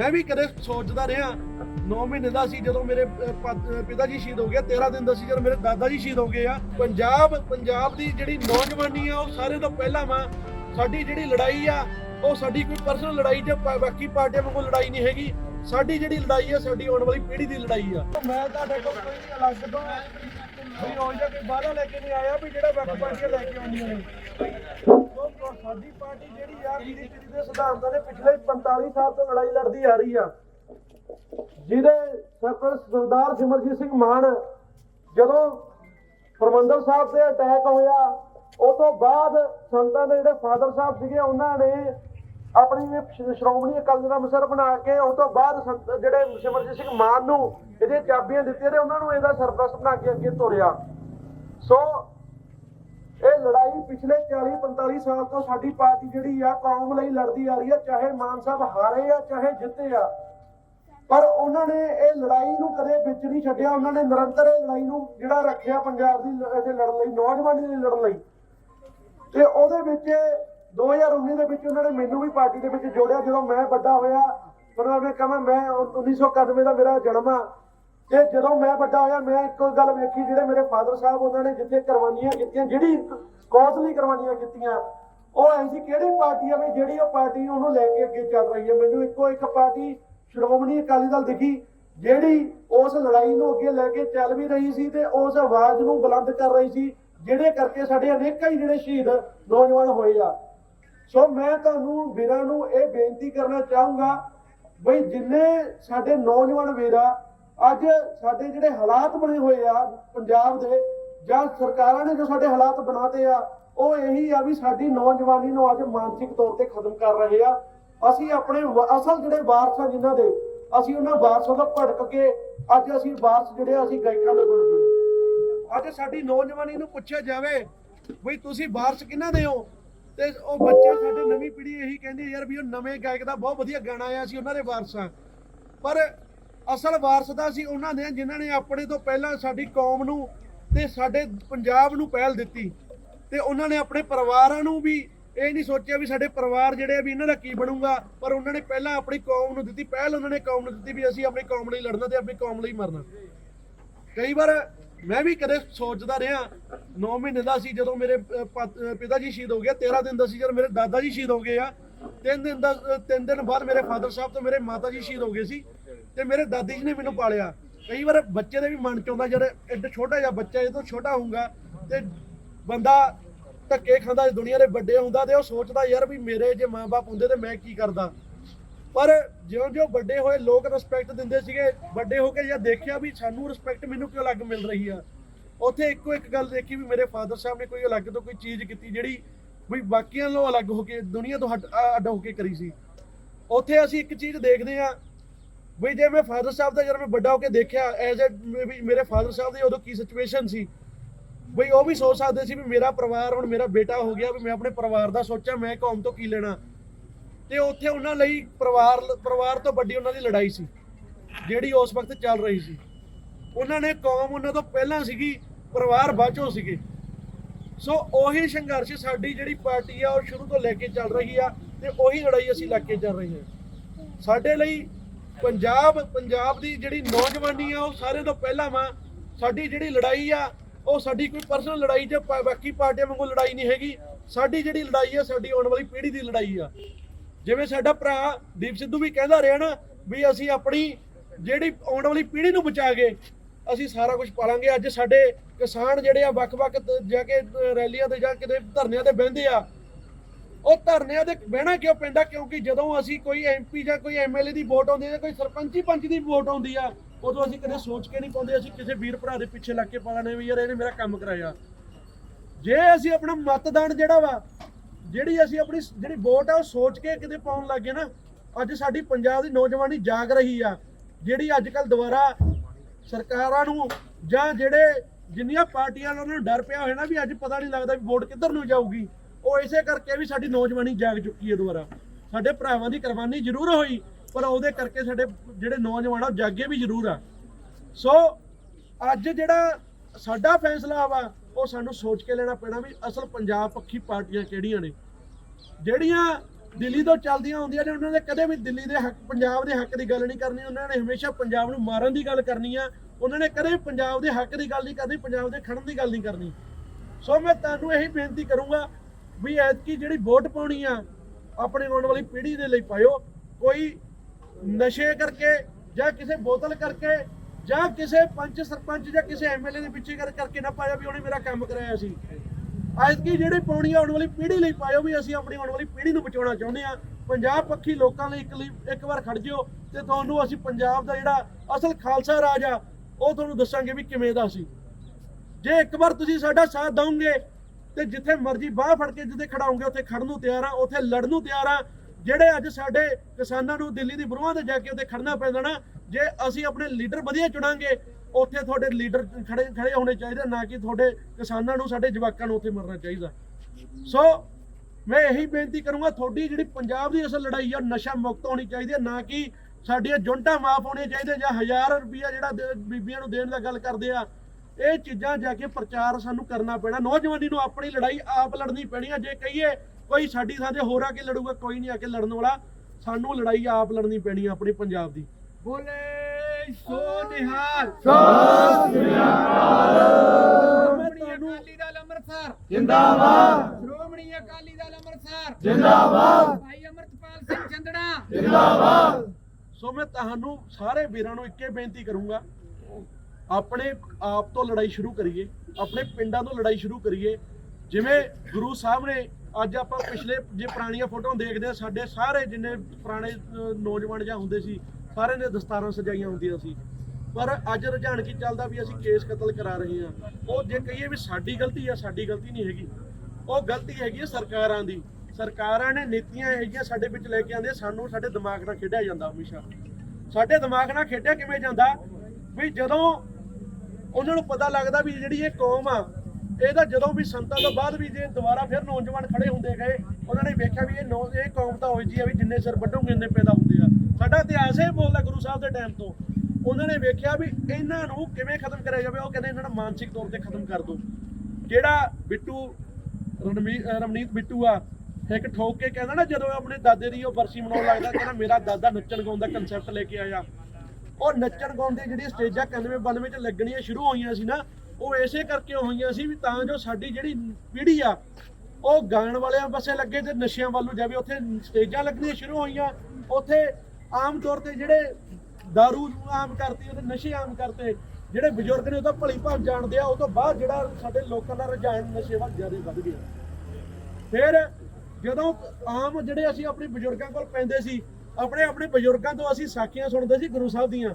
ਮੈਂ ਵੀ ਕਦੇ ਸੋਚਦਾ ਰਿਹਾ 9 ਮਹੀਨੇ ਦਾ ਸੀ ਜਦੋਂ ਮੇਰੇ ਪਿਤਾ ਜੀ ਸ਼ਹੀਦ ਹੋ ਗਏ 13 ਦਿਨ ਦਾ ਸੀ ਜਦੋਂ ਮੇਰੇ ਦਾਦਾ ਜੀ ਸ਼ਹੀਦ ਹੋ ਗਏ ਆ। ਪੰਜਾਬ ਪੰਜਾਬ ਦੀ ਜਿਹੜੀ ਨੌਜਵਾਨੀ ਆ, ਉਹ ਸਾਰੇ ਤੋਂ ਪਹਿਲਾਂ ਵਾ, ਸਾਡੀ ਜਿਹੜੀ ਲੜਾਈ ਆ, ਉਹ ਸਾਡੀ ਕੋਈ ਪਰਸਨਲ ਲੜਾਈ ਜਾਂ ਬਾਕੀ ਪਾਰਟੀਆਂ ਵਾਂਗੂ ਲੜਾਈ ਨਹੀਂ ਹੈਗੀ। ਸਾਡੀ ਜਿਹੜੀ ਲੜਾਈ ਆ, ਸਾਡੀ ਆਉਣ ਵਾਲੀ ਪੀੜ੍ਹੀ ਦੀ ਲੜਾਈ ਆ। ਮੈਂ ਤੁਹਾਡੇ ਕੋਲ ਕੋਈ ਅਲੱਗ ਤੋਂ ਵੀ ਉਹ ਜਿਹਾ ਕੋਈ ਬਾਹਰੋਂ ਲੈ ਕੇ ਨਹੀਂ ਆਇਆ ਵੀ ਜਿਹੜਾ ਬਾਕੀ ਪਾਰਟੀਆਂ ਲੈ ਕੇ ਆਉਂਦੀਆਂ ਨੇ। ਸਾਡੀ ਪਾਰਟੀ ਜਿਹੜੀ ਆ ਵੀਰੀ ਦੇ ਸਿਧਾਂਤਾਂ ਦੇ ਪਿਛਲੇ 45 ਸਾਲ ਤੋਂ ਲੜਾਈ ਲੜਦੀ ਆ ਰਹੀ ਆ। ਜਿਹਦੇ ਸਰਪ੍ਰਸਤ ਸਰਦਾਰ ਸਿਮਰਜੀਤ ਸਿੰਘ ਮਾਨ ਜਦੋਂ ਪਰਮੰਦਰ ਸਾਹਿਬ ਤੇ ਅਟੈਕ ਹੋਇਆ, ਉਹ ਤੋਂ ਬਾਅਦ ਸੰਤਾਂ ਦੇ ਜਿਹੜੇ ਫਾਦਰ ਸਾਹਿਬ ਸੀਗੇ, ਉਹਨਾਂ ਨੇ ਆਪਣੀ ਸ਼੍ਰੋਮਣੀ ਅਕਾਲੀ ਦਲ ਅੰਮ੍ਰਿਤਸਰ ਬਣਾ ਕੇ ਉਸ ਤੋਂ ਬਾਅਦ ਸੰਤ ਜਿਹੜੇ ਸਿਮਰਜੀਤ ਸਿੰਘ ਮਾਨ ਨੂੰ ਇਹਦੇ ਚਾਬੀਆਂ ਦਿੱਤੀਆਂ ਤੇ ਉਹਨਾਂ ਨੂੰ ਇਹਦਾ ਸਰਪ੍ਰਸਤ ਬਣਾ ਕੇ ਅੱਗੇ ਤੋਰਿਆ। ਸੋ ਇਹ ਲੜਾਈ ਪਿਛਲੇ 40 45 ਸਾਲ ਤੋਂ ਸਾਡੀ ਪਾਰਟੀ ਜਿਹੜੀ ਆ, ਕੌਮ ਲਈ ਲੜਦੀ ਆ ਰਹੀ ਆ, ਚਾਹੇ ਮਾਨ ਸਾਹਿਬ ਹਾਰੇ ਆ, ਚਾਹੇ ਜਿੱਤੇ ਆ। ਪਰ ਉਹਨਾਂ ਨੇ ਇਹ ਲੜਾਈ ਨੂੰ ਕਦੇ ਵਿੱਚ ਨਹੀਂ ਛੱਡਿਆ। ਉਹਨਾਂ ਨੇ ਨਿਰੰਤਰ ਇਹ ਲੜਾਈ ਨੂੰ ਜਿਹੜਾ ਰੱਖਿਆ ਪੰਜਾਬ ਦੀ ਇਹਦੇ ਲੜਨ ਲਈ, ਨੌਜਵਾਨੀ ਲਈ ਲੜਨ ਲਈ। ਤੇ ਉਹਦੇ ਵਿੱਚ 2019 ਦੇ ਵਿੱਚ ਉਹਨਾਂ ਨੇ ਮੈਨੂੰ ਵੀ ਪਾਰਟੀ ਦੇ ਵਿੱਚ ਜੋੜਿਆ। ਜਦੋਂ ਮੈਂ ਵੱਡਾ ਹੋਇਆ, ਉਹਨਾਂ ਨੇ ਕਹਾ, ਮੈਂ 1991 ਦਾ ਮੇਰਾ ਜਨਮ ਆ। ਤੇ ਜਦੋਂ ਮੈਂ ਵੱਡਾ ਹੋਇਆ, ਮੈਂ ਇੱਕੋ ਗੱਲ ਵੇਖੀ, ਜਿਹੜੇ ਮੇਰੇ ਫਾਦਰ ਸਾਹਿਬ ਉਹਨਾਂ ਨੇ ਜਿੱਥੇ ਕੁਰਬਾਨੀਆਂ ਕੀਤੀਆਂ, ਜਿਹੜੀ ਕੌਸਲੀ ਕੁਰਬਾਨੀਆਂ ਕੀਤੀਆਂ, ਉਹ ਐਸੀ ਕਿਹੜੀ ਪਾਰਟੀ ਆ ਵੀ ਜਿਹੜੀ ਉਹ ਪਾਰਟੀ ਉਹਨੂੰ ਲੈ ਕੇ ਅੱਗੇ ਚੱਲ ਰਹੀ ਹੈ? ਮੈਨੂੰ ਇੱਕੋ ਇੱਕ ਪਾਰਟੀ ਸ਼੍ਰੋਮਣੀ ਅਕਾਲੀ ਦਲ ਦਿਖੀ, ਜਿਹੜੀ ਉਸ ਲੜਾਈ ਨੂੰ ਅੱਗੇ ਲੈ ਕੇ ਚੱਲ ਵੀ ਰਹੀ ਸੀ ਤੇ ਉਸ ਆਵਾਜ਼ ਨੂੰ ਬੁਲੰਦ ਕਰ ਰਹੀ ਸੀ ਜਿਹੜੇ ਕਰਕੇ ਸਾਡੇ ਅਨੇਕਾਂ ਹੀ ਜਿਹੜੇ ਸ਼ਹੀਦ ਨੌਜਵਾਨ ਹੋਏ ਆ। ਸੋ ਮੈਂ ਤੁਹਾਨੂੰ ਵੀਰਾਂ ਨੂੰ ਇਹ ਬੇਨਤੀ ਕਰਨਾ ਚਾਹੂੰਗਾ, ਬਈ ਜਿੰਨੇ ਸਾਡੇ ਨੌਜਵਾਨ ਵੀਰਾ ਅੱਜ ਸਾਡੇ ਜਿਹੜੇ ਹਾਲਾਤ ਬਣੇ ਹੋਏ ਆ ਪੰਜਾਬ ਦੇ ਜਾਂ ਸਰਕਾਰਾਂ ਨੇ ਜੋ ਸਾਡੇ ਹਾਲਾਤ ਬਣਾਤੇ ਆ ਉਹ ਇਹੀ ਆ ਵੀ ਸਾਡੀ ਨੌਜਵਾਨੀ ਨੂੰ ਅੱਜ ਮਾਨਸਿਕ ਤੌਰ ਤੇ ਖਤਮ ਕਰ ਰਹੇ ਆ। ਅਸੀਂ ਆਪਣੇ ਅਸਲ ਜਿਹੜੇ ਵਾਰਸ ਆ ਜਿਨ੍ਹਾਂ ਦੇ ਅਸੀਂ ਉਹਨਾਂ ਵਾਰਸਾਂ ਦਾ ਭੜਕ ਕੇ ਅੱਜ ਅਸੀਂ ਵਾਰਸ ਜਿਹੜੇ ਆ, ਅਸੀਂ ਗਾਇਕਾਂ ਦੇ ਬਣ ਗਏ। ਅੱਜ ਸਾਡੀ ਨੌਜਵਾਨੀ ਨੂੰ ਪੁੱਛਿਆ ਜਾਵੇ ਵੀ ਤੁਸੀਂ ਵਾਰਸ ਕਿਹਨਾਂ ਦੇ ਹੋ? ਤੇ ਉਹ ਬੱਚੇ ਸਾਡੇ ਨਵੀਂ ਪੀੜ੍ਹੀ ਇਹੀ ਕਹਿੰਦੀ ਯਾਰ ਵੀ ਉਹ ਨਵੇਂ ਗਾਇਕ ਦਾ ਬਹੁਤ ਵਧੀਆ ਗਾਣਾ ਆਇਆ ਸੀ ਉਹਨਾਂ ਦੇ ਵਾਰਸ। ਆ ਪਰ ਅਸਲ ਵਾਰਸ ਤਾਂ ਅਸੀਂ ਉਹਨਾਂ ਦੇ ਆ ਜਿਨ੍ਹਾਂ ਨੇ ਆਪਣੇ ਤੋਂ ਪਹਿਲਾਂ ਸਾਡੀ ਕੌਮ ਨੂੰ ਤੇ ਸਾਡੇ ਪੰਜਾਬ ਨੂੰ ਪਹਿਲ ਦਿੱਤੀ ਤੇ ਉਹਨਾਂ ਨੇ ਆਪਣੇ ਪਰਿਵਾਰਾਂ ਨੂੰ ਵੀ ਇਹ ਨਹੀਂ ਸੋਚਿਆ ਵੀ ਸਾਡੇ ਪਰਿਵਾਰ ਜਿਹੜੇ ਆ ਵੀ ਇਹਨਾਂ ਦਾ ਕੀ ਬਣੂਗਾ ਪਰ ਉਹਨਾਂ ਨੇ ਪਹਿਲਾਂ ਆਪਣੀ ਕੌਮ ਨੂੰ ਦਿੱਤੀ ਪਹਿਲ ਉਹਨਾਂ ਨੇ ਕੌਮ ਨੂੰ ਦਿੱਤੀ ਵੀ ਅਸੀਂ ਆਪਣੀ ਕੌਮ ਲਈ ਲੜਨਾ ਤੇ ਆਪਣੀ ਕੌਮ ਲਈ ਮਰਨਾ। ਕਈ ਵਾਰ ਮੈਂ ਵੀ ਕਦੇ ਸੋਚਦਾ ਰਿਹਾ 9 ਮਹੀਨੇ ਦਾ ਸੀ ਜਦੋਂ ਮੇਰੇ ਪਿਤਾ ਜੀ ਸ਼ਹੀਦ ਹੋ ਗਏ 13 ਦਿਨ ਦਾ ਸੀ ਜਦੋਂ ਮੇਰੇ ਦਾਦਾ ਜੀ ਸ਼ਹੀਦ ਹੋ ਗਏ ਆ ਤਿੰਨ ਦਿਨ ਦਾ ਅਹ, ਤਿੰਨ ਦਿਨ ਬਾਅਦ ਮੇਰੇ ਫਾਦਰ ਸਾਹਿਬ ਤੇ ਮੇਰੇ ਮਾਤਾ ਜੀ ਸ਼ਹੀਦ ਹੋ ਗਏ ਸੀ। ਤੇ ਮੇਰੇ ਦਾਦੀ ਜੀ ਨੇ ਮੈਨੂੰ ਪਾਲਿਆ। ਕਈ ਵਾਰ ਬੱਚੇ ਦੇ ਵੀ ਮਨ ਚ ਆਉਂਦਾ ਜਦ ਐਡਾ ਛੋਟਾ ਜਿਹਾ ਬੱਚਾ ਜਦੋਂ ਛੋਟਾ ਹੋਊਗਾ ਤੇ ਬੰਦਾ ਧੱਕੇ ਖਾਂਦਾ ਦੁਨੀਆ ਦੇ ਵੱਡੇ ਹੁੰਦਾ ਤੇ ਉਹ ਸੋਚਦਾ, ਯਾਰ ਵੀ ਮੇਰੇ ਜੇ ਮਾਂ-ਬਾਪ ਹੁੰਦੇ ਤੇ ਮੈਂ ਕੀ ਕਰਦਾ? ਪਰ ਜਿਉਂ-ਜਿਉਂ ਵੱਡੇ ਹੋਏ, ਲੋਕ ਰਿਸਪੈਕਟ ਦਿੰਦੇ ਸੀਗੇ। ਵੱਡੇ ਹੋ ਕੇ ਜਾਂ ਦੇਖਿਆ ਵੀ ਸਾਨੂੰ ਰਿਸਪੈਕਟ ਮੈਨੂੰ ਕਿਉਂ ਅਲੱਗ ਮਿਲ ਰਹੀ ਆ? ਉੱਥੇ ਇੱਕੋ ਇੱਕ ਗੱਲ ਦੇਖੀ ਵੀ ਮੇਰੇ ਫਾਦਰ ਸਾਹਿਬ ਨੇ ਕੋਈ ਅਲੱਗ ਤੋਂ ਕੋਈ ਚੀਜ਼ ਕੀਤੀ ਜਿਹੜੀ ਵੀ ਬਾਕੀਆਂ ਨਾਲੋਂ ਅਲੱਗ ਹੋ ਕੇ, ਦੁਨੀਆ ਤੋਂ ਹਟ- ਅੱਡ ਹੋ ਕੇ ਕਰੀ ਸੀ। ਉੱਥੇ ਅਸੀਂ ਇੱਕ ਚੀਜ਼ ਦੇਖਦੇ ਆ ਵੀ ਜੇ ਮੈਂ ਫਾਦਰ ਸਾਹਿਬ ਦਾ ਜਦੋਂ ਮੈਂ ਵੱਡਾ ਹੋ ਕੇ ਦੇਖਿਆ ਐਜ਼ ਵੀ ਮੇਰੇ ਫਾਦਰ ਸਾਹਿਬ ਦੀ ਉਦੋਂ ਕੀ ਸਿਚੁਏਸ਼ਨ ਸੀ? ਬਈ ਉਹ ਵੀ ਸੋਚ ਸਕਦੇ ਸੀ ਵੀ ਮੇਰਾ ਪਰਿਵਾਰ ਹੁਣ ਮੇਰਾ ਬੇਟਾ ਹੋ ਗਿਆ, ਵੀ ਮੈਂ ਆਪਣੇ ਪਰਿਵਾਰ ਦਾ ਸੋਚਾਂ, ਮੈਂ ਕੌਮ ਤੋਂ ਕੀ ਲੈਣਾ? ਤੇ ਉੱਥੇ ਉਹਨਾਂ ਲਈ ਪਰਿਵਾਰ ਪਰਿਵਾਰ ਤੋਂ ਵੱਡੀ ਉਹਨਾਂ ਦੀ ਲੜਾਈ ਸੀ, ਜਿਹੜੀ ਉਸ ਵਕਤ ਚੱਲ ਰਹੀ ਸੀ। ਉਹਨਾਂ ਨੇ ਕੌਮ ਉਹਨਾਂ ਤੋਂ ਪਹਿਲਾਂ ਸੀਗੀ, ਪਰਿਵਾਰ ਬਾਝੋਂ ਸੀਗੇ। ਸੋ ਉਹੀ ਸੰਘਰਸ਼ ਸਾਡੀ ਜਿਹੜੀ ਪਾਰਟੀ ਆ, ਉਹ ਸ਼ੁਰੂ ਤੋਂ ਲੈ ਕੇ ਚੱਲ ਰਹੀ ਆ, ਤੇ ਉਹੀ ਲੜਾਈ ਅਸੀਂ ਲੈ ਕੇ ਚੱਲ ਰਹੇ ਹਾਂ। ਸਾਡੇ ਲਈ ਪੰਜਾਬ ਪੰਜਾਬ ਦੀ ਜਿਹੜੀ ਨੌਜਵਾਨੀ ਆ, ਉਹ ਸਾਰੇ ਤੋਂ ਪਹਿਲਾਂ ਵਾ। ਸਾਡੀ ਜਿਹੜੀ ਲੜਾਈ ਆ, ਉਹ ਸਾਡੀ ਕੋਈ ਪਰਸਨਲ ਲੜਾਈ ਜਾਂ ਬਾਕੀ ਪਾਰਟੀਆਂ ਵਾਂਗੂ ਲੜਾਈ ਨਹੀਂ ਹੈਗੀ। ਸਾਡੀ ਜਿਹੜੀ ਲੜਾਈ ਆ, ਸਾਡੀ ਆਉਣ ਵਾਲੀ ਪੀੜ੍ਹੀ ਦੀ ਲੜਾਈ ਆ। ਜਿਵੇਂ ਸਾਡਾ ਭਰਾ ਦੀਪ ਸਿੱਧੂ ਵੀ ਕਹਿੰਦਾ ਰਿਹਾ ਨਾ ਵੀ ਅਸੀਂ ਆਪਣੀ ਜਿਹੜੀ ਆਉਣ ਵਾਲੀ ਪੀੜ੍ਹੀ ਨੂੰ ਬਚਾ ਕੇ ਅਸੀਂ ਸਾਰਾ ਕੁਝ ਪਾਲਾਂਗੇ। ਅੱਜ ਸਾਡੇ ਕਿਸਾਨ ਜਿਹੜੇ ਆ, ਵੱਖ-ਵੱਖ ਜਾ ਕੇ ਰੈਲੀਆਂ ਤੇ ਜਾਂ ਕਿਤੇ ਧਰਨਿਆਂ ਤੇ ਬਹਿੰਦੇ ਆ ਉਹ ਧਰਨਿਆਂ ਦੇ ਬਹਿਣਾ ਕਿਉਂ ਪੈਂਦਾ? ਕਿਉਂਕਿ ਜਦੋਂ ਅਸੀਂ ਕੋਈ ਐਮਪੀ ਜਾਂ ਕੋਈ ਐਮਐਲਏ ਦੀ ਵੋਟ ਆਉਂਦੀ ਹੈ ਜਾਂ ਕੋਈ ਸਰਪੰਚੀ ਪੰਚ ਦੀ ਵੋਟ ਆਉਂਦੀ ਆ, ਉਦੋਂ ਅਸੀਂ ਕਦੇ ਸੋਚ ਕੇ ਨਹੀਂ ਪਾਉਂਦੇ ਅਸੀਂ ਕਿਸੇ ਵੀਰ ਭਰਾ ਦੇ ਪਿੱਛੇ ਲੱਗ ਕੇ ਪਾਣੇ ਵੀ ਯਾਰ ਇਹਨੇ ਮੇਰਾ ਕੰਮ ਕਰਾਇਆ। ਜੇ ਅਸੀਂ ਆਪਣਾ ਮਤਦਾਨ ਜਿਹੜਾ ਵਾ, ਜਿਹੜੀ ਅਸੀਂ ਆਪਣੀ ਜਿਹੜੀ ਵੋਟ ਆ ਉਹ ਸੋਚ ਕੇ ਕਿਤੇ ਪਾਉਣ ਲੱਗੇ ਨਾ, ਅੱਜ ਸਾਡੀ ਪੰਜਾਬ ਦੀ ਨੌਜਵਾਨੀ ਜਾਗ ਰਹੀ ਆ, ਜਿਹੜੀ ਅੱਜ ਕੱਲ ਦੁਬਾਰਾ ਸਰਕਾਰਾਂ ਨੂੰ ਜਾਂ ਜਿਹੜੇ ਜਿੰਨੀਆਂ ਪਾਰਟੀਆਂ ਨੇ ਉਹਨਾਂ ਨੂੰ ਡਰ ਪਿਆ ਹੋਇਆ ਨਾ ਵੀ ਅੱਜ ਪਤਾ ਨਹੀਂ ਲੱਗਦਾ ਵੀ ਵੋਟ ਕਿੱਧਰ ਨੂੰ ਜਾਊਗੀ। ਉਹ ਇਸੇ ਕਰਕੇ ਵੀ ਸਾਡੀ ਨੌਜਵਾਨੀ ਜਾਗ ਚੁੱਕੀ ਹੈ ਦੁਬਾਰਾ। ਸਾਡੇ ਭਰਾਵਾਂ ਦੀ ਕੁਰਬਾਨੀ ਜ਼ਰੂਰ ਹੋਈ, ਪਰ ਉਹਦੇ ਕਰਕੇ ਸਾਡੇ ਜਿਹੜੇ ਨੌਜਵਾਨ ਆ, ਉਹ ਜਾਗੇ ਵੀ ਜ਼ਰੂਰ ਆ। ਸੋ, ਅੱਜ ਜਿਹੜਾ ਸਾਡਾ ਫੈਸਲਾ ਵਾ, ਉਹ ਸਾਨੂੰ ਸੋਚ ਕੇ ਲੈਣਾ ਪੈਣਾ ਵੀ ਅਸਲ ਪੰਜਾਬ ਪੱਖੀ ਪਾਰਟੀਆਂ ਕਿਹੜੀਆਂ ਨੇ। ਜਿਹੜੀਆਂ ਦਿੱਲੀ ਤੋਂ ਚੱਲਦੀਆਂ ਹੁੰਦੀਆਂ ਨੇ, ਉਹਨਾਂ ਨੇ ਕਦੇ ਵੀ ਦਿੱਲੀ ਦੇ ਹੱਕ, ਪੰਜਾਬ ਦੇ ਹੱਕ ਦੀ ਗੱਲ ਨਹੀਂ ਕਰਨੀ, ਉਹਨਾਂ ਨੇ ਹਮੇਸ਼ਾ ਪੰਜਾਬ ਨੂੰ ਮਾਰਨ ਦੀ ਗੱਲ ਕਰਨੀ ਆ। ਉਹਨਾਂ ਨੇ ਕਦੇ ਵੀ ਪੰਜਾਬ ਦੇ ਹੱਕ ਦੀ ਗੱਲ ਨਹੀਂ ਕਰਨੀ, ਪੰਜਾਬ ਦੇ ਖੜਨ ਦੀ ਗੱਲ ਨਹੀਂ ਕਰਨੀ। ਸੋ, ਮੈਂ ਤੁਹਾਨੂੰ ਇਹੀ ਬੇਨਤੀ ਕਰੂੰਗਾ ਵੀ ਐਤਕੀ ਜਿਹੜੀ ਵੋਟ ਪਾਉਣੀ ਆ, ਆਪਣੇ ਆਉਣ ਵਾਲੀ ਪੀੜ੍ਹੀ ਦੇ ਲਈ ਪਾਇਓ। ਕੋਈ ਨਸ਼ੇ ਕਰਕੇ ਜਾਂ ਕਿਸੇ ਬੋਤਲ ਕਰਕੇ ਜਾਂ ਕਿਸੇ ਪੰਚ ਸਰਪੰਚ ਜਾਂ ਕਿਸੇ ਐਮਐਲਏ ਦੇ ਪਿੱਛੇ ਕਰ ਕਰਕੇ ਨਾ ਪਾਇਆ ਵੀ ਉਹਨੇ ਮੇਰਾ ਕੰਮ ਕਰਾਇਆ ਸੀ। ਐਤਕੀ ਜਿਹੜੀ ਪਾਉਣੀ ਆਉਣ ਵਾਲੀ ਪੀੜ੍ਹੀ ਲਈ ਪਾਇਓ ਵੀ ਅਸੀਂ ਆਪਣੀ ਆਉਣ ਵਾਲੀ ਪੀੜ੍ਹੀ ਨੂੰ ਬਚਾਉਣਾ ਚਾਹੁੰਦੇ ਆ। ਪੰਜਾਬ ਪੱਖੀ ਲੋਕਾਂ ਲਈ ਇੱਕ ਲਈ ਇੱਕ ਵਾਰ ਖੜ ਜਿਓ ਤੇ ਤੁਹਾਨੂੰ ਅਸੀਂ ਪੰਜਾਬ ਦਾ ਜਿਹੜਾ ਅਸਲ ਖਾਲਸਾ ਰਾਜ ਆ, ਉਹ ਤੁਹਾਨੂੰ ਦੱਸਾਂਗੇ ਵੀ ਕਿਵੇਂ ਦਾ ਸੀ। ਜੇ ਇੱਕ ਵਾਰ ਤੁਸੀਂ ਸਾਡਾ ਸਾਥ ਦਵੋਗੇ ਤੇ ਜਿੱਥੇ ਮਰਜ਼ੀ ਬਾਹ ਫੜ ਕੇ ਜਿੱਥੇ ਖੜਾਉਂਗੇ ਉੱਥੇ ਖੜਨ ਨੂੰ ਤਿਆਰ ਆ, ਉੱਥੇ ਲੜਨ ਨੂੰ ਤਿਆਰ ਆ। ਜਿਹੜੇ ਅੱਜ ਸਾਡੇ ਕਿਸਾਨਾਂ ਨੂੰ ਦਿੱਲੀ ਦੀ ਬਰੂਹਾਂ ਤੇ ਜਾ ਕੇ ਉੱਥੇ ਖੜਨਾ ਪੈਂਦਾ ਨਾ ਜੇ ਅਸੀਂ ਆਪਣੇ ਲੀਡਰ ਵਧੀਆ ਚੁਣਾਂਗੇ, ਉੱਥੇ ਤੁਹਾਡੇ ਲੀਡਰ ਖੜੇ ਖੜੇ ਹੋਣੇ ਚਾਹੀਦੇ ਨਾ ਕਿ ਤੁਹਾਡੇ ਕਿਸਾਨਾਂ ਨੂੰ, ਸਾਡੇ ਜਵਾਕਾਂ ਨੂੰ ਉੱਥੇ ਮਰਨਾ ਚਾਹੀਦਾ। ਸੋ, ਮੈਂ ਇਹੀ ਬੇਨਤੀ ਕਰੂੰਗਾ, ਤੁਹਾਡੀ ਜਿਹੜੀ ਪੰਜਾਬ ਦੀ ਅਸਲ ਲੜਾਈ ਆ ਨਸ਼ਾ ਮੁਕਤ ਹੋਣੀ ਚਾਹੀਦੀ ਹੈ ਨਾ ਕਿ ਸਾਡੀਆਂ ਜੁੰਟਾਂ ਮਾਫ ਹੋਣੀਆਂ ਚਾਹੀਦੀਆਂ ਜਾਂ ਹਜ਼ਾਰ ਰੁਪਈਆ ਜਿਹੜਾ ਬੀਬੀਆਂ ਨੂੰ ਦੇਣ ਦਾ ਗੱਲ ਕਰਦੇ ਆ ਇਹ ਚੀਜ਼ਾਂ ਜਾ ਕੇ ਪ੍ਰਚਾਰ ਸਾਨੂੰ ਕਰਨਾ ਪੈਣਾ। ਨੌਜਵਾਨੀ ਨੂੰ ਆਪਣੀ ਲੜਾਈ ਆਪ ਲੜਨੀ ਪੈਣੀ ਆ। ਜੇ ਕਹੀਏ ਕੋਈ ਸਾਡੀ ਥਾਂ ਤੇ ਹੋਰ ਆ ਕੇ ਲੜੂਗਾ ਕੋਈ ਨਹੀਂ ਆ ਕੇ ਲੜਨ ਵਾਲਾ। ਸਾਨੂੰ ਲੜਾਈ ਆਪ ਲੜਨੀ ਪੈਣੀ ਆ ਆਪਣੀ ਪੰਜਾਬ ਦੀ। ਬੋਲੇ ਸੋ ਨਿਹਾਲ। ਮੈਂ ਸ਼੍ਰੋਮਣੀ ਅਕਾਲੀ ਦਲ ਅੰਮ੍ਰਿਤਸਰ। ਜਿੰਦਾਬਾਦ। ਸ਼੍ਰੋਮਣੀ ਅਕਾਲੀ ਦਲ ਅੰਮ੍ਰਿਤਸਰ। ਜਿੰਦਾਬਾਦ। ਭਾਈ ਅਮਰਤਪਾਲ ਸਿੰਘ ਚੰਦੜਾ। ਜਿੰਦਾਬਾਦ। ਸੋ ਮੈਂ ਤੁਹਾਨੂੰ ਸਾਰੇ ਵੀਰਾਂ ਨੂੰ ਇੱਕੇ ਬੇਨਤੀ ਕਰੂੰਗਾ ਆਪਣੇ ਆਪ ਤੋਂ ਲੜਾਈ ਸ਼ੁਰੂ ਕਰੀਏ, ਆਪਣੇ ਪਿੰਡਾਂ ਤੋਂ ਲੜਾਈ ਸ਼ੁਰੂ ਕਰੀਏ। ਜਿਵੇਂ ਗੁਰੂ ਸਾਹਿਬ ਨੇ ਅੱਜ ਆਪਾਂ ਪਿਛਲੇ ਜੇ ਪੁਰਾਣੀਆਂ ਫੋਟੋਆਂ ਦੇਖਦੇ ਆ ਸਾਡੇ ਸਾਰੇ ਜਿੰਨੇ ਪੁਰਾਣੇ ਨੌਜਵਾਨ ਜਾਂ ਹੁੰਦੇ ਸੀ ਸਾਰੇ ਨੇ ਦਸਤਾਰਾਂ ਸਜਾਈਆਂ ਹੁੰਦੀਆਂ ਸੀ। ਪਰ ਅੱਜ ਰੁਝਾਨ ਕੀ ਚੱਲਦਾ ਵੀ ਅਸੀਂ ਕੇਸ ਕਤਲ ਕਰਾ ਰਹੇ ਹਾਂ। ਉਹ ਜੇ ਕਹੀਏ ਵੀ ਸਾਡੀ ਗਲਤੀ ਆ, ਸਾਡੀ ਗਲਤੀ ਨਹੀਂ ਹੈਗੀ। ਉਹ ਗਲਤੀ ਹੈਗੀ ਹੈ ਸਰਕਾਰਾਂ ਦੀ। ਸਰਕਾਰਾਂ ਨੇ ਨੀਤੀਆਂ ਇਹੋ ਸਾਡੇ ਵਿੱਚ ਲੈ ਕੇ ਆਉਂਦੇ, ਸਾਨੂੰ ਸਾਡੇ ਦਿਮਾਗ ਨਾਲ ਖੇਡਿਆ ਜਾਂਦਾ ਹਮੇਸ਼ਾ। ਸਾਡੇ ਦਿਮਾਗ ਨਾਲ ਖੇਡਿਆ ਕਿਵੇਂ ਜਾਂਦਾ? ਵੀ ਜਦੋਂ ਉਹਨਾਂ ਨੂੰ ਪਤਾ ਲੱਗਦਾ ਵੀ ਜਿਹੜੀ ਇਹ ਕੌਮ ਆ, ਇਹਦਾ ਜਦੋਂ ਵੀ ਸੰਤਾਂ ਤੋਂ ਬਾਅਦ ਵੀ ਜੇ ਦੁਬਾਰਾ ਫਿਰ ਨੌਜਵਾਨ ਖੜੇ ਹੁੰਦੇ ਗਏ, ਉਹਨਾਂ ਨੇ ਵੇਖਿਆ ਵੀ ਇਹ ਨੌ, ਇਹ ਕੌਮ ਤਾਂ ਹੋਈ ਜੀ ਆ ਵੀ ਜਿੰਨੇ ਸਿਰ ਵੱਢੋਗੇ ਇੰਨੇ ਪੈਦਾ ਹੁੰਦੇ ਆ। ਸਾਡਾ ਇਤਿਹਾਸ ਇਹ ਬੋਲਦਾ ਗੁਰੂ ਸਾਹਿਬ ਦੇ ਟਾਈਮ ਤੋਂ। ਉਹਨਾਂ ਨੇ ਵੇਖਿਆ ਵੀ ਇਹਨਾਂ ਨੂੰ ਕਿਵੇਂ ਖਤਮ ਕਰਿਆ ਜਾਵੇ, ਉਹ ਕਹਿੰਦੇ ਇਹਨਾਂ ਨੂੰ ਮਾਨਸਿਕ ਤੌਰ ਤੇ ਖਤਮ ਕਰ ਦੋ। ਜਿਹੜਾ ਬਿੱਟੂ ਰਣਮੀ- ਅਹ ਰਮਨੀਤ ਬਿੱਟੂ ਆ, ਇੱਕ ਠੋਕ ਕੇ ਕਹਿੰਦਾ ਨਾ ਜਦੋਂ ਆਪਣੇ ਦਾਦੇ ਦੀ ਉਹ ਬਰਸੀ ਮਨਾਉਣ ਲੱਗਦਾ, ਕਹਿੰਦਾ ਮੇਰਾ ਦਾਦਾ ਨੱਚਣ ਗਾਉਣ ਦਾ ਕਨਸੈਪਟ ਲੈ ਕੇ ਆਇਆ। ਉਹ ਨੱਚਣ ਗਾਉਣ ਦੀ ਜਿਹੜੀ ਸਟੇਜਾਂ 91 92 ਚ ਲੱਗਣੀਆਂ ਸ਼ੁਰੂ ਹੋਈਆਂ ਸੀ ਨਾ, ਉਹ ਐਸੇ ਕਰਕੇ ਹੋਈਆਂ ਸੀ ਵੀ ਤਾਂ ਜੋ ਸਾਡੀ ਜਿਹੜੀ ਪੀੜ੍ਹੀ ਆ, ਉਹ ਗਾਣ ਵਾਲਿਆਂ ਪਾਸੇ ਲੱਗੇ ਤੇ ਨਸ਼ਿਆਂ ਵੱਲ ਜਾਵੇ। ਉੱਥੇ ਸਟੇਜਾਂ ਲੱਗਣੀਆਂ ਸ਼ੁਰੂ ਹੋਈਆਂ। ਉੱਥੇ ਆਮ ਤੌਰ ਤੇ ਜਿਹੜੇ दारू ਆਮ ਕਰਤੀ, ਉਹਦੇ ਨਸ਼ੇ ਆਮ ਕਰਤੇ, ਜਿਹੜੇ ਬਜ਼ੁਰਗ ਨੇ ਉਹ ਤਾਂ ਭਲੀ ਭਾਵ ਜਾਣਦੇ ਆ, ਉਹ ਤੋਂ ਬਾਅਦ ਜਿਹੜਾ ਸਾਡੇ ਲੋਕਾਂ ਦਾ ਰੁਝਾਨ ਨਸ਼ੇ ਵੱਲ ਜ਼ਿਆਦਾ ਵੱਧ ਗਿਆ। ਫਿਰ ਜਦੋਂ ਆਮ ਜਿਹੜੇ ਅਸੀਂ ਆਪਣੇ ਬਜ਼ੁਰਗਾਂ ਕੋਲ ਪੈਂਦੇ ਸੀ ਆਪਣੇ ਆਪਣੇ ਬਜ਼ੁਰਗਾਂ ਤੋਂ ਅਸੀਂ ਸਾਖੀਆਂ ਸੁਣਦੇ ਸੀ ਗੁਰੂ ਸਾਹਿਬ ਦੀਆਂ।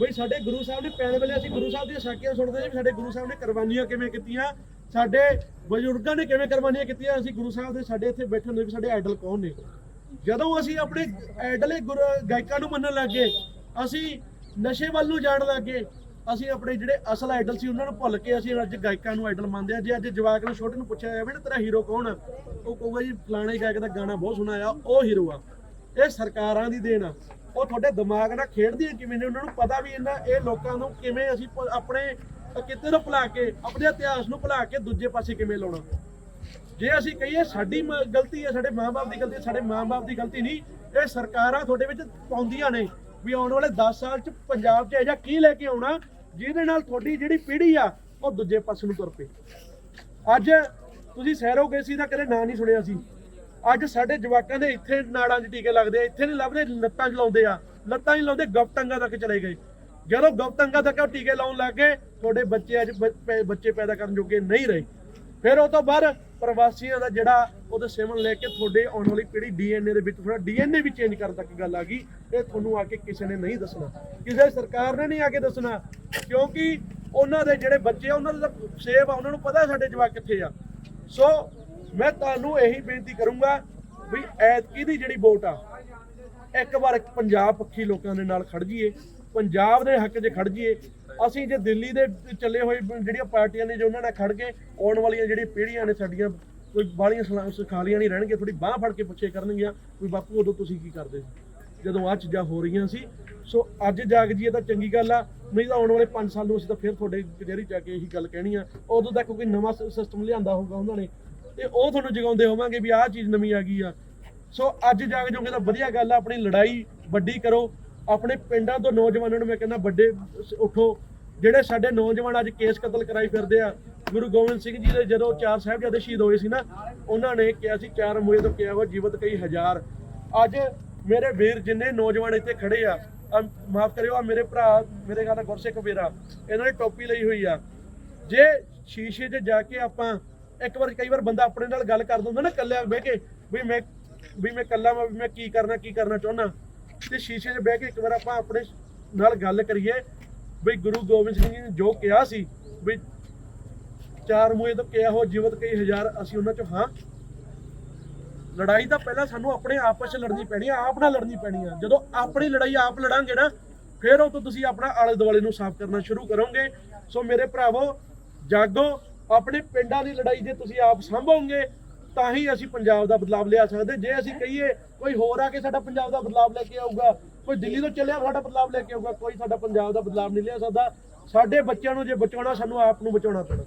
ਬਈ ਸਾਡੇ ਗੁਰੂ ਸਾਹਿਬ ਨੇ ਪੈਣ ਵੇਲੇ ਅਸੀਂ ਗੁਰੂ ਸਾਹਿਬ ਦੀਆਂ ਸਾਖੀਆਂ ਸੁਣਦੇ ਸੀ ਸਾਡੇ ਗੁਰੂ ਸਾਹਿਬ ਨੇ ਕੁਰਬਾਨੀਆਂ ਕਿਵੇਂ ਕੀਤੀਆਂ, ਸਾਡੇ ਬਜ਼ੁਰਗਾਂ ਨੇ ਕਿਵੇਂ ਕੁਰਬਾਨੀਆਂ ਕੀਤੀਆਂ, ਅਸੀਂ ਗੁਰੂ ਸਾਹਿਬ ਦੇ ਸਾਡੇ ਇੱਥੇ ਬੈਠੇ ਹੁੰਦੇ ਵੀ ਸਾਡੇ ਆਈਡਲ ਕੌਣ ਨੇ? ਜਦੋਂ ਅਸੀਂ ਆਪਣੇ ਆਈਡਲੇ ਗਾਇਕਾਂ ਨੂੰ ਮੰਨਣ ਲੱਗੇ ਅਸੀਂ ਨਸ਼ੇ ਵੱਲ ਨੂੰ ਜਾਣ ਲੱਗੇ ਅਸੀਂ ਆਪਣੇ ਜਿਹੜੇ ਅਸਲ ਆਈਡਲ ਸੀ ਉਹਨਾਂ ਨੂੰ ਭੁੱਲ ਕੇ ਅਸੀਂ ਅੱਜ ਗਾਇਕਾਂ ਨੂੰ ਆਈਡਲ ਮੰਨਦੇ ਆ ਜੇ ਅੱਜ ਜਵਾਕ ਨੂੰ ਛੋਟੇ ਨੂੰ ਪੁੱਛਿਆ ਜਾਵੇ ਨਾ, ਤੇਰਾ ਹੀਰੋ ਕੌਣ ਆ? ਉਹ ਕਹੂਗਾ ਜੀ, ਫਲਾਣੇ ਗਾਇਕ ਦਾ ਗਾਣਾ ਬਹੁਤ ਸੁਣਿਆ ਆ ਉਹ ਹੀਰੋ ਆ। ਇਹ ਸਰਕਾਰਾਂ ਦੀ ਦੇਣ ਆ। ਉਹ ਤੁਹਾਡੇ ਦਿਮਾਗ ਨਾਲ ਖੇਡਦੀਆਂ ਕਿਵੇਂ ਨੇ? ਉਹਨਾਂ ਨੂੰ ਪਤਾ ਵੀ ਇਹਨਾਂ, ਇਹ ਲੋਕਾਂ ਨੂੰ ਕਿਵੇਂ ਅਸੀਂ ਆਪਣੇ ਕਿਤੇ ਨੂੰ ਭੁਲਾ ਕੇ, ਆਪਣੇ ਇਤਿਹਾਸ ਨੂੰ ਭੁਲਾ ਕੇ ਦੂਜੇ ਪਾਸੇ ਕਿਵੇਂ ਲਾਉਣਾ? ਜੇ ਅਸੀਂ ਕਹੀਏ ਸਾਡੀ ਮ- ਗਲਤੀ ਹੈ, ਸਾਡੇ ਮਾਪੇ ਦੀ ਗਲਤੀ ਹੈ, ਸਾਡੇ ਮਾਪੇ ਦੀ ਗਲਤੀ ਨਹੀਂ, ਇਹ ਸਰਕਾਰਾਂ ਤੁਹਾਡੇ ਵਿੱਚ ਪਾਉਂਦੀਆਂ ਨੇ ਵੀ ਆਉਣ ਵਾਲੇ 10 ਸਾਲ ਚ ਪੰਜਾਬ 'ਚ ਇਹੋ ਕੀ ਲੈ ਕੇ ਆਉਣਾ, ਜਿਹਦੇ ਨਾਲ ਤੁਹਾਡੀ ਜਿਹੜੀ ਪੀੜ੍ਹੀ ਆ, ਉਹ ਦੂਜੇ ਪਾਸੇ ਨੂੰ ਤੁਰ ਪਏ ਅੱਜ ਤੁਸੀਂ ਸੈਰੋਗੇਸੀ ਦਾ ਕਦੇ ਨਾਂ ਨਹੀਂ ਸੁਣਿਆ ਸੀ। ਅੱਜ ਸਾਡੇ ਜਵਾਕਾਂ ਦੇ ਇੱਥੇ ਨਾੜਾਂ 'ਚ ਟੀਕੇ ਲੱਗਦੇ ਆ, ਇੱਥੇ ਨਹੀਂ ਲੱਭਦੇ, ਲੱਤਾਂ 'ਚ ਲਾਉਂਦੇ ਆ। ਲੱਤਾਂ 'ਚ ਲਾਉਂਦੇ ਗਪਟੰਗਾ ਤੱਕ ਚਲੇ ਗਏ। ਜਦੋਂ ਗਪਟੰਗਾ ਤੱਕ ਉਹ ਟੀਕੇ ਲਾਉਣ ਲੱਗ ਗਏ, ਤੁਹਾਡੇ ਬੱਚੇ ਅੱਜ ਬੱਚੇ ਪੈਦਾ ਕਰਨ ਜੋਗੇ ਨਹੀਂ ਰਹੇ। ਫਿਰ ਉਹ ਤੋਂ ਬਾਅਦ ਪ੍ਰਵਾਸੀਆਂ ਦਾ ਜਿਹੜਾ ਉਹਦੇ ਸੇਵਨ ਲੈ ਕੇ ਤੁਹਾਡੇ ਆਉਣ ਵਾਲੀ ਪੀੜ੍ਹੀ ਡੀਐਨਏ ਦੇ ਵਿੱਚ ਥੋੜਾ ਡੀਐਨਏ ਵੀ ਚੇਂਜ ਕਰਨ ਤੱਕ ਗੱਲ ਆ ਗਈ, ਇਹ ਤੁਹਾਨੂੰ ਆ ਕੇ ਕਿਸੇ ਨੇ ਨਹੀਂ ਦੱਸਣਾ। ਕਿਸੇ ਸਰਕਾਰ ਨੇ ਨਹੀਂ ਆ ਕੇ ਦੱਸਣਾ, ਕਿਉਂਕਿ ਉਹਨਾਂ ਦੇ ਜਿਹੜੇ ਬੱਚੇ ਆ, ਉਹਨਾਂ ਦਾ ਸੇਵ ਆ, ਉਹਨਾਂ ਨੂੰ ਪਤਾ ਸਾਡੇ ਜਵਾਕ ਕਿੱਥੇ ਆ। ਸੋ ਮੈਂ ਤੁਹਾਨੂੰ ਇਹੀ ਬੇਨਤੀ ਕਰੂੰਗਾ ਵੀ ਐਤਕੀ ਦੀ ਜਿਹੜੀ ਵੋਟ ਆ, ਇੱਕ ਵਾਰ ਪੰਜਾਬ ਪੱਖੀ ਲੋਕਾਂ ਦੇ ਨਾਲ ਖੜ ਜੀਏ ਪੰਜਾਬ ਦੇ ਹੱਕ 'ਚ ਖੜ ਜੀਏ ਅਸੀਂ ਜੇ ਦਿੱਲੀ ਦੇ ਚੱਲੇ ਹੋਏ ਜਿਹੜੀਆਂ ਪਾਰਟੀਆਂ ਨੇ ਜੋ ਉਹਨਾਂ ਨਾਲ ਖੜ ਕੇ ਆਉਣ ਵਾਲੀਆਂ ਜਿਹੜੀਆਂ ਪੀੜ੍ਹੀਆਂ ਨੇ ਸਾਡੀਆਂ, ਕੋਈ ਬਾਹਲੀਆਂ ਸਲਾ- ਸਿਖਾਲੀਆਂ ਨਹੀਂ ਰਹਿਣਗੇ ਥੋੜੀ ਬਾਹ ਫੜ ਕੇ ਪੁੱਛੇ ਕਰਨਗੀਆਂ, ਵੀ ਬਾਪੂ ਉਦੋਂ ਤੁਸੀਂ ਕੀ ਕਰਦੇ ਸੀ? ਜਦੋਂ ਆਹ ਚੀਜ਼ਾਂ ਹੋ ਰਹੀਆਂ ਸੀ। ਸੋ ਅੱਜ ਜਾਗ ਜੀ ਇਹ ਤਾਂ ਚੰਗੀ ਗੱਲ ਆ, ਨਹੀਂ ਤਾਂ ਆਉਣ ਵਾਲੇ 5 ਸਾਲ ਨੂੰ ਅਸੀਂ ਤਾਂ ਫਿਰ ਤੁਹਾਡੇ ਕਚਹਿਰੀ ਜਾ ਕੇ ਇਹੀ ਗੱਲ ਕਹਿਣੀ ਆ। ਉਦੋਂ ਤੱਕ ਕੋਈ ਨਵਾਂ ਸਿਸਟਮ ਲਿਆਂਦਾ ਹੋਊਗਾ ਉਹਨਾਂ ਨੇ। ਤੇ ਉਹ ਤੁਹਾਨੂੰ ਜਗਾਉਂਦੇ ਹੋਵਾਂਗੇ ਵੀ ਆਹ ਚੀਜ਼ ਨਵੀਂ ਆ ਗਈ ਆ। ਸੋ ਅੱਜ ਜਾਗ ਜੋਗੇ ਤਾਂ ਵਧੀਆ ਗੱਲ ਆ, ਆਪਣੀ ਲੜਾਈ ਵੱਡੀ ਕਰੋ। ਆਪਣੇ ਪਿੰਡਾਂ ਤੋਂ ਨੌਜਵਾਨਾਂ ਨੂੰ ਮੈਂ ਕਹਿੰਦਾ ਵੱਡੇ ਸ- ਜਿਹੜੇ ਸਾਡੇ ਨੌਜਵਾਨ ਅੱਜ ਕੇਸ ਕਤਲ ਕਰਾਈ ਫਿਰਦੇ ਆ, ਗੁਰੂ ਗੋਬਿੰਦ ਸਿੰਘ ਜੀ ਦੇ ਜਦੋਂ ਚਾਰ ਸਾਹਿਬਜ਼ਾਦੇ ਸ਼ਹੀਦ ਹੋਏ ਸੀ ਨਾ, ਉਹਨਾਂ ਨੇ ਕਿਹਾ ਸੀ, ਚਾਰ ਮੂਹੇ ਤੋਂ ਕਿਹਾ ਹੋ ਜੀਵਤ ਕਈ ਹਜ਼ਾਰ। ਅੱਜ ਮੇਰੇ ਵੀਰ ਜਿੰਨੇ ਨੌਜਵਾਨ ਇੱਥੇ ਖੜੇ ਆ ਮਾਫ ਕਰਿਓ, ਆ ਮੇਰੇ ਭਰਾ, ਮੇਰੇ ਘਰ ਦਾ ਗੁਰਸਿੱਖ ਵੀਰਾ, ਇਹਨਾਂ ਨੇ ਟੋਪੀ ਲਈ ਹੋਈ ਆ। ਜੇ ਸ਼ੀਸ਼ੇ 'ਚ ਜਾ ਕੇ ਆਪਾਂ ਇੱਕ ਵਾਰ ਕਈ ਵਾਰ ਬੰਦਾ ਆਪਣੇ ਨਾਲ ਗੱਲ ਕਰ ਦਿੰਦਾ ਨਾ ਇਕੱਲਿਆ ਬਹਿ ਕੇ, ਵੀ ਮੈਂ ਵੀ ਮੈਂ ਇਕੱਲਾ ਵਾਂ, ਵੀ ਮੈਂ ਕੀ ਕਰਨਾ ਕੀ ਕਰਨਾ ਚਾਹੁੰਦਾ। ਤੇ ਸ਼ੀਸ਼ੇ 'ਚ ਬਹਿ ਕੇ ਇੱਕ ਵਾਰ ਆਪਾਂ ਆਪਣੇ ਨਾਲ ਗੱਲ ਕਰੀਏ, ਵੀ ਗੁਰੂ ਗੋਬਿੰਦ ਸਿੰਘ ਜੀ ਨੇ ਜੋ ਕਿਹਾ ਸੀ, ਵੀ ਚਾਰ ਮੂਹੇ ਤੋਂ ਕਿਹਾ ਹੋ ਜੀਵਤ ਕਈ ਹਜ਼ਾਰ, ਅਸੀਂ ਉਹਨਾਂ 'ਚ ਹਾਂ। ਲੜਾਈ ਤਾਂ ਪਹਿਲਾਂ ਸਾਨੂੰ ਆਪਣੇ ਆਪਸ 'ਚ ਲੜਨੀ ਪੈਣੀ ਆ, ਆਪ ਨਾਲ ਲੜਨੀ ਪੈਣੀ ਆ। ਜਦੋਂ ਆਪਣੀ ਲੜਾਈ ਆਪ ਲੜਾਂਗੇ ਨਾ, ਫਿਰ ਉਹ ਤੋਂ ਤੁਸੀਂ ਆਪਣਾ ਆਲੇ ਦੁਆਲੇ ਨੂੰ ਸਾਫ਼ ਕਰਨਾ ਸ਼ੁਰੂ ਕਰੋਗੇ। ਸੋ ਮੇਰੇ ਭਰਾਵੋ, ਜਾਗੋ ਆਪਣੇ ਪਿੰਡਾਂ ਦੀ ਲੜਾਈ ਜੇ ਤੁਸੀਂ ਆਪ ਸੰਭੋਗੇ, ਤਾਂ ਹੀ ਅਸੀਂ ਪੰਜਾਬ ਦਾ ਬਦਲਾਵ ਲਿਆ ਸਕਦੇ। ਜੇ ਅਸੀਂ ਕਹੀਏ, ਕੋਈ ਹੋਰ ਆ ਕੇ ਸਾਡਾ ਪੰਜਾਬ ਦਾ ਬਦਲਾਵ ਲੈ ਕੇ ਆਊਗਾ, ਕੋਈ ਦਿੱਲੀ ਤੋਂ ਚੱਲਿਆ ਸਾਡਾ ਬਦਲਾਵ ਲੈ ਕੇ ਆਊਗਾ, ਕੋਈ ਸਾਡਾ ਪੰਜਾਬ ਦਾ ਬਦਲਾਵ ਨਹੀਂ ਲਿਆ ਸਕਦਾ। ਸਾਡੇ ਬੱਚਿਆਂ ਨੂੰ ਜੇ ਬਚਾਉਣਾ, ਸਾਨੂੰ ਆਪ ਨੂੰ ਬਚਾਉਣਾ ਪੈਣਾ।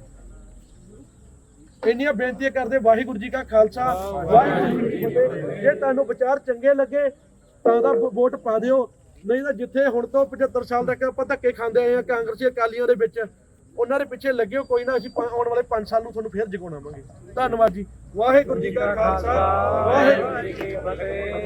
ਇੰਨੀਆਂ ਬੇਨਤੀਆਂ ਕਰਦੇ, ਵਾਹਿਗੁਰੂ ਜੀ ਕਾ ਖਾਲਸਾ, ਵਾਹਿਗੁਰੂ ਜੀ ਕੀ ਫਤਿਹ। ਜੇ ਤੁਹਾਨੂੰ ਵਿਚਾਰ ਚੰਗੇ ਲੱਗੇ, ਤਾਂ ਦਾ ਵੋਟ ਪਾ ਦਿਓ। ਨਹੀਂ ਤਾਂ ਜਿੱਥੇ ਹੁਣ ਤੋਂ 75 ਸਾਲ ਤੱਕ ਆਪਾਂ ਧੱਕੇ ਖਾਂਦੇ ਆਏ ਆ ਕਾਂਗਰਸੀ ਅਕਾਲੀਆਂ ਦੇ ਵਿੱਚ ਉਹਨਾਂ ਦੇ ਪਿੱਛੇ ਲੱਗਿਓ, ਕੋਈ ਨਾ ਅਸੀਂ ਪੰ- ਆਉਣ ਵਾਲੇ 5 ਸਾਲ ਨੂੰ ਤੁਹਾਨੂੰ ਫੇਰ ਜਗਾਉਣਾਵਾਂਗੇ ਧੰਨਵਾਦ ਜੀ। ਵਾਹਿਗੁਰੂ ਜੀ ਕਾ ਖਾਲਸਾ, ਵਾਹਿਗੁਰੂ ਜੀ ਕੀ ਫਤਿਹ।